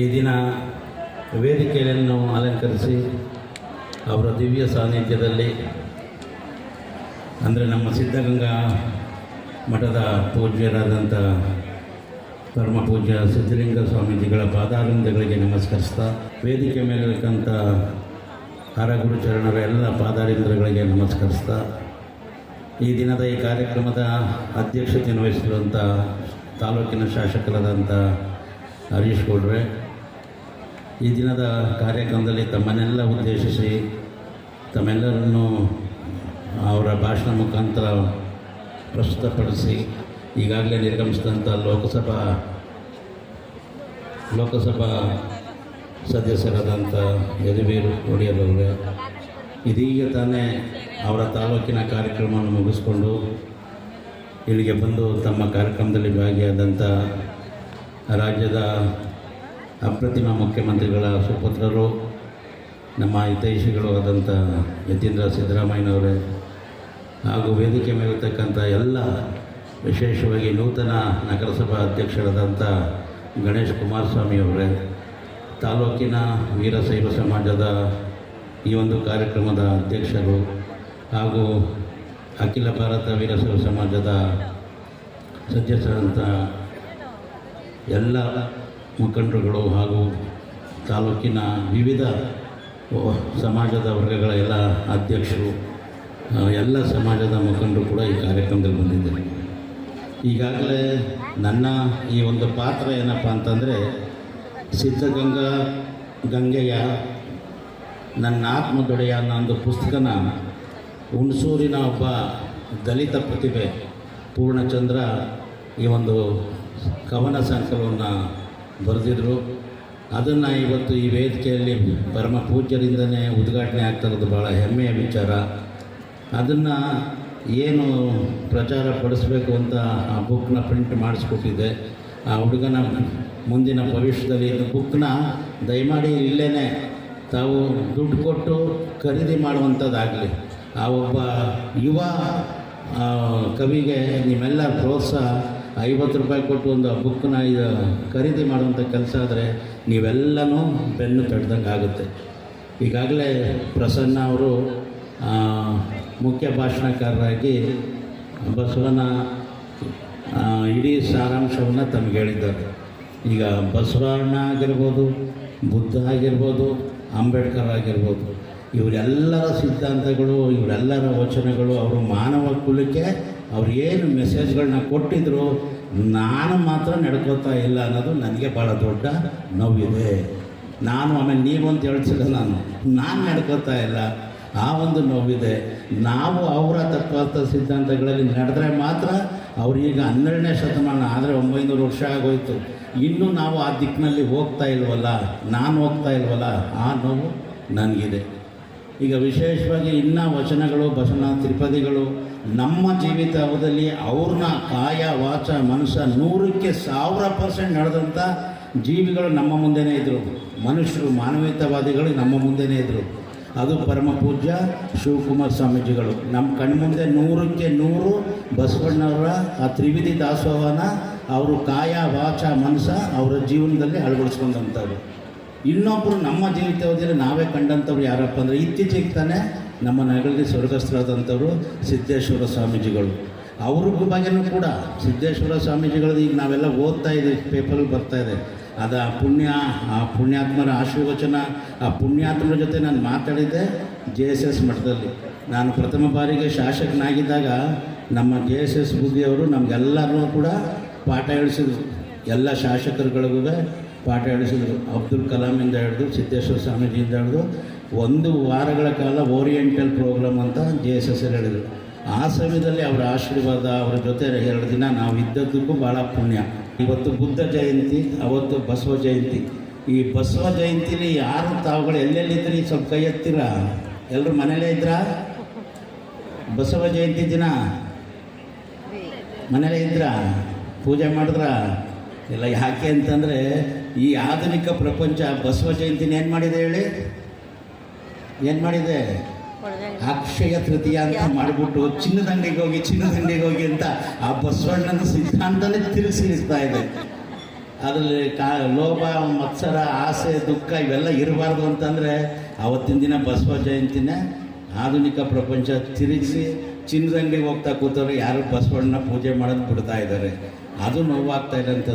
ಈ ದಿನ ವೇದಿಕೆಯನ್ನು ಅಲಂಕರಿಸಿ ಅವರ ದಿವ್ಯ ಸಾನ್ನಿಧ್ಯದಲ್ಲಿ ಅಂದರೆ ನಮ್ಮ ಸಿದ್ಧಗಂಗಾ ಮಠದ ಪೂಜ್ಯರಾದಂಥ ಪರಮ ಪೂಜ್ಯ ಸಿದ್ಧಲಿಂಗ ಸ್ವಾಮೀಜಿಗಳ ಪಾದಾರಿಂದಗಳಿಗೆ ನಮಸ್ಕರಿಸ್ತಾ, ವೇದಿಕೆ ಮೇಲಿರ್ತಕ್ಕಂಥ ಹರಗುರು ಚರಣರ ಎಲ್ಲ ಪಾದಾರಿಂದ್ರಗಳಿಗೆ ನಮಸ್ಕರಿಸ್ತಾ, ಈ ದಿನದ ಈ ಕಾರ್ಯಕ್ರಮದ ಅಧ್ಯಕ್ಷತೆಯನ್ನು ವಹಿಸಿರುವಂಥ ತಾಲೂಕಿನ ಶಾಸಕರಾದಂಥ ಹರೀಶ್ ಗೌಡ್ರೆ, ಈ ದಿನದ ಕಾರ್ಯಕ್ರಮದಲ್ಲಿ ತಮ್ಮನ್ನೆಲ್ಲ ಉದ್ದೇಶಿಸಿ ತಮ್ಮೆಲ್ಲರನ್ನು ಅವರ ಭಾಷಣ ಮುಖಾಂತರ ಪ್ರಸ್ತುತಪಡಿಸಿ ಈಗಾಗಲೇ ನಿರ್ಗಮಿಸಿದಂಥ ಲೋಕಸಭಾ ಲೋಕಸಭಾ ಸದಸ್ಯರಾದಂಥ ಯದುವೀರು ಒಡೆಯರವರೇ ಇದೀಗ ತಾನೇ ಅವರ ತಾಲೂಕಿನ ಕಾರ್ಯಕ್ರಮವನ್ನು ಮುಗಿಸ್ಕೊಂಡು ಇಲ್ಲಿಗೆ ಬಂದು ತಮ್ಮ ಕಾರ್ಯಕ್ರಮದಲ್ಲಿ ಭಾಗಿಯಾದಂಥ ರಾಜ್ಯದ ಅಪ್ರತಿಮ ಮುಖ್ಯಮಂತ್ರಿಗಳ ಸುಪುತ್ರರು ನಮ್ಮ ಹಿತೈಷಿಗಳು ಆದಂಥ ಯತೀಂದ್ರ ಸಿದ್ದರಾಮಯ್ಯನವರೇ, ಹಾಗೂ ವೇದಿಕೆ ಮೇಲಿರ್ತಕ್ಕಂಥ ಎಲ್ಲ ವಿಶೇಷವಾಗಿ ನೂತನ ನಗರಸಭಾ ಅಧ್ಯಕ್ಷರಾದಂಥ ಗಣೇಶ್ ಕುಮಾರಸ್ವಾಮಿ ಅವರೇ, ತಾಲೂಕಿನ ವೀರಶೈವ ಸಮಾಜದ ಈ ಒಂದು ಕಾರ್ಯಕ್ರಮದ ಅಧ್ಯಕ್ಷರು ಹಾಗೂ ಅಖಿಲ ಭಾರತ ವೀರಶೈವ ಸಮಾಜದ ಸದಸ್ಯರಂಥ ಎಲ್ಲ ಮುಖಂಡರುಗಳು ಹಾಗೂ ತಾಲೂಕಿನ ವಿವಿಧ ಸಮಾಜದ ವರ್ಗಗಳ ಎಲ್ಲ ಅಧ್ಯಕ್ಷರು ಎಲ್ಲ ಸಮಾಜದ ಮುಖಂಡರು ಕೂಡ ಈ ಕಾರ್ಯಕ್ರಮದಲ್ಲಿ ಬಂದಿದ್ದಾರೆ. ಈಗಾಗಲೇ ನನ್ನ ಈ ಒಂದು ಪಾತ್ರ ಏನಪ್ಪ ಅಂತಂದರೆ, ಸಿದ್ಧಗಂಗಾ ಗಂಗೆಯ ನನ್ನ ಆತ್ಮದೊಡೆಯ ಅನ್ನೋ ಒಂದು ಪುಸ್ತಕನ ಹುಣಸೂರಿನ ಒಬ್ಬ ದಲಿತ ಪ್ರತಿಭೆ ಪೂರ್ಣಚಂದ್ರ ಈ ಒಂದು ಕವನ ಸಂಕಲನವನ್ನು ಬರೆದಿದ್ರು. ಅದನ್ನು ಇವತ್ತು ಈ ವೇದಿಕೆಯಲ್ಲಿ ಪರಮ ಪೂಜ್ಯರಿಂದನೇ ಉದ್ಘಾಟನೆ ಆಗ್ತಾ ಇರೋದು ಭಾಳ ಹೆಮ್ಮೆಯ ವಿಚಾರ. ಅದನ್ನು ಏನು ಪ್ರಚಾರ ಪಡಿಸ್ಬೇಕು ಅಂತ ಆ ಬುಕ್ನ ಪ್ರಿಂಟ್ ಮಾಡಿಸ್ಕೊಟ್ಟಿದ್ದೆ. ಆ ಹುಡುಗನ ಮುಂದಿನ ಭವಿಷ್ಯದಲ್ಲಿ ಇದು ಬುಕ್ನ ದಯಮಾಡಿ ಇಲ್ಲೇ ತಾವು ದುಡ್ಡು ಕೊಟ್ಟು ಖರೀದಿ ಮಾಡುವಂಥದ್ದಾಗಲಿ. ಆ ಒಬ್ಬ ಯುವ ಕವಿಗೆ ನಿಮ್ಮೆಲ್ಲ ಪ್ರೋತ್ಸಾಹ ಐವತ್ತು ರೂಪಾಯಿ ಕೊಟ್ಟು ಒಂದು ಬುಕ್ಕನ್ನ ಇದು ಖರೀದಿ ಮಾಡುವಂಥ ಕೆಲಸ ಆದರೆ ನೀವೆಲ್ಲನೂ ಬೆನ್ನು ತಡ್ದಂಗೆ ಆಗುತ್ತೆ. ಈಗಾಗಲೇ ಪ್ರಸನ್ನ ಅವರು ಮುಖ್ಯ ಭಾಷಣಕಾರರಾಗಿ ಬಸವನ ಇಡೀ ಸಾರಾಂಶವನ್ನು ತಮಗೆ ಹೇಳಿದ್ದಾರೆ. ಈಗ ಬಸವಣ್ಣ ಆಗಿರ್ಬೋದು, ಬುದ್ಧ ಆಗಿರ್ಬೋದು, ಅಂಬೇಡ್ಕರ್ ಆಗಿರ್ಬೋದು, ಇವರೆಲ್ಲರ ಸಿದ್ಧಾಂತಗಳು, ಇವರೆಲ್ಲರ ವಚನಗಳು ಅವರು ಮಾನವ ಕುಲಕ್ಕೆ ಅವ್ರು ಏನು ಮೆಸೇಜ್ಗಳನ್ನ ಕೊಟ್ಟಿದ್ರು, ನಾನು ಮಾತ್ರ ನಡ್ಕೋತಾ ಇಲ್ಲ ಅನ್ನೋದು ನನಗೆ ಭಾಳ ದೊಡ್ಡ ನೋವಿದೆ. ನಾನು ಆಮೇಲೆ ನೀವು ಅಂತ ಹೇಳ್ತಿಲ್ಲ ನಾನು. ನಾನು ನಡ್ಕೋತಾ ಇಲ್ಲ. ಆ ಒಂದು ನೋವಿದೆ. ನಾವು ಅವರ ತತ್ವಾರ್ಥ ಸಿದ್ಧಾಂತಗಳಲ್ಲಿ ನಡೆದ್ರೆ ಮಾತ್ರ ಅವ್ರೀಗ ಹನ್ನೆರಡನೇ ಶತಮಾನ, ಆದರೆ ಒಂಬೈನೂರು ವರ್ಷ ಆಗೋಯ್ತು. ಇನ್ನೂ ನಾವು ಆ ದಿಕ್ಕಿನಲ್ಲಿ ಹೋಗ್ತಾ ಇಲ್ವಲ್ಲ? ನಾನು ಹೋಗ್ತಾ ಇಲ್ವಲ್ಲ? ಆ ನೋವು ನನಗಿದೆ. ಈಗ ವಿಶೇಷವಾಗಿ ಇನ್ನ ವಚನಗಳು ಬಸವನ ತ್ರಿಪದಿಗಳು ನಮ್ಮ ಜೀವಿತ ಅವಧಿಯಲ್ಲಿ ಅವ್ರನ್ನ ಕಾಯ, ವಾಚ, ಮನಸ್ಸ ನೂರಕ್ಕೆ ಸಾವಿರ ಪರ್ಸೆಂಟ್ ನಡೆದಂಥ ಜೀವಿಗಳು ನಮ್ಮ ಮುಂದೆನೇ ಇದ್ದರು ಮನುಷ್ಯರು, ಮಾನವೀಯತಾವಾದಿಗಳು ನಮ್ಮ ಮುಂದೆನೇ ಇದ್ದರು ಅದು ಪರಮ ಪೂಜ್ಯ ಶಿವಕುಮಾರ್ ಸ್ವಾಮೀಜಿಗಳು. ನಮ್ಮ ಕಣ್ಮುಂದೆ ನೂರಕ್ಕೆ ನೂರು ಬಸವಣ್ಣವರ ಆ ತ್ರಿವಿಧಿ ದಾಸೋಹನ ಅವರು ಕಾಯ, ವಾಚ, ಮನಸ್ಸ ಅವರ ಜೀವನದಲ್ಲಿ ಅಳವಡಿಸ್ಕೊಂಡಂಥವ್ರು. ಇನ್ನೊಬ್ಬರು ನಮ್ಮ ಜೀವಿತಾವಧಿಯಲ್ಲಿ ನಾವೇ ಕಂಡಂಥವ್ರು ಯಾರಪ್ಪ ಅಂದರೆ ಇತ್ತೀಚೆಗೆ ತಾನೇ ನಮ್ಮ ನಗರದಲ್ಲಿ ಸ್ವರ್ಗಸ್ಥರಾದಂಥವ್ರು ಸಿದ್ದೇಶ್ವರ ಸ್ವಾಮೀಜಿಗಳು. ಅವ್ರ ಬಗ್ಗೆನೂ ಕೂಡ ಸಿದ್ದೇಶ್ವರ ಸ್ವಾಮೀಜಿಗಳು ಈಗ ನಾವೆಲ್ಲ ಓದ್ತಾ ಇದ್ದೀವಿ ಪೇಪರಲ್ಲಿ ಬರ್ತಾ ಇದೆ. ಅದು ಆ ಪುಣ್ಯ, ಆ ಪುಣ್ಯಾತ್ಮರ ಆಶೀರ್ವಚನ, ಆ ಪುಣ್ಯಾತ್ಮರ ಜೊತೆ ನಾನು ಮಾತಾಡಿದ್ದೆ ಜೆ ಎಸ್ ಎಸ್ ಮಠದಲ್ಲಿ. ನಾನು ಪ್ರಥಮ ಬಾರಿಗೆ ಶಾಸಕನಾಗಿದ್ದಾಗ ನಮ್ಮ ಜೆ ಎಸ್ ಎಸ್ ಬುದ್ಧಿಯವರು ನಮಗೆಲ್ಲರೂ ಕೂಡ ಪಾಠ ಹೇಳಿಸಿದ್ರು. ಎಲ್ಲ ಶಾಸಕರುಗಳಿಗೂ ಪಾಠ ಹೇಳಿಸಿದ್ರು. ಅಬ್ದುಲ್ ಕಲಾಮಿಂದ ಹಿಡಿದು ಸಿದ್ದೇಶ್ವರ ಸ್ವಾಮೀಜಿಯಿಂದ ಹಿಡಿದು ಒಂದು ವಾರಗಳ ಕಾಲ ಓರಿಯೆಂಟಲ್ ಪ್ರೋಗ್ರಾಮ್ ಅಂತ ಜೆ ಎಸ್ ಎಸ್ ಹೇಳಿದರು. ಆ ಸಮಯದಲ್ಲಿ ಅವರ ಆಶೀರ್ವಾದ, ಅವರ ಜೊತೆ ಎರಡು ದಿನ ನಾವು ಇದ್ದದ್ದಕ್ಕೂ ಭಾಳ ಪುಣ್ಯ. ಇವತ್ತು ಬುದ್ಧ ಜಯಂತಿ, ಅವತ್ತು ಬಸವ ಜಯಂತಿ. ಈ ಬಸವ ಜಯಂತಿಲಿ ಯಾರು ತಾವುಗಳು ಎಲ್ಲೆಲ್ಲಿದ್ರಿ ಸ್ವಲ್ಪ ಕೈ ಎತ್ತಿರ? ಎಲ್ಲರೂ ಮನೇಲೇ ಇದ್ರಾ? ಬಸವ ಜಯಂತಿ ದಿನ? ಮನೇಲೇ ಇದ್ರಾ? ಪೂಜೆ ಮಾಡಿದ್ರ? ಇಲ್ಲ ಯಾಕೆ ಅಂತಂದರೆ ಈ ಆಧುನಿಕ ಪ್ರಪಂಚ ಬಸವ ಜಯಂತಿನ ಏನು ಮಾಡಿದೆ ಹೇಳಿ? ಏನು ಮಾಡಿದೆ? ಅಕ್ಷಯ ತೃತೀಯ ಅಂತ ಮಾಡಿಬಿಟ್ಟು ಚಿನ್ನದ ಅಂಗಡಿಗೆ ಹೋಗಿ ಚಿನ್ನದ ಅಂಗಡಿಗೆ ಹೋಗಿ ಅಂತ ಆ ಬಸವಣ್ಣನ ಸಿದ್ಧಾಂತನೇ ತಿರುಗಿಸಿ ಇರ್ತಾ ಇದೆ. ಅದರಲ್ಲಿ ಕಾ ಲೋಭ ಮತ್ಸರ ಆಸೆ ದುಃಖ ಇವೆಲ್ಲ ಇರಬಾರ್ದು ಅಂತಂದರೆ ಅವತ್ತಿನ ದಿನ ಬಸವ ಜಯಂತಿನೇ ಆಧುನಿಕ ಪ್ರಪಂಚ ತಿರುಗಿಸಿ ಚಿನ್ನದಂಗಡಿಗೆ ಹೋಗ್ತಾ ಕೂತವ್ರು ಯಾರು ಬಸವಣ್ಣ ಪೂಜೆ ಮಾಡೋದು ಬಿಡ್ತಾ ಇದ್ದಾರೆ. ಅದು ನೋವಾಗ್ತಾ ಇರೋಂಥದ್ದು.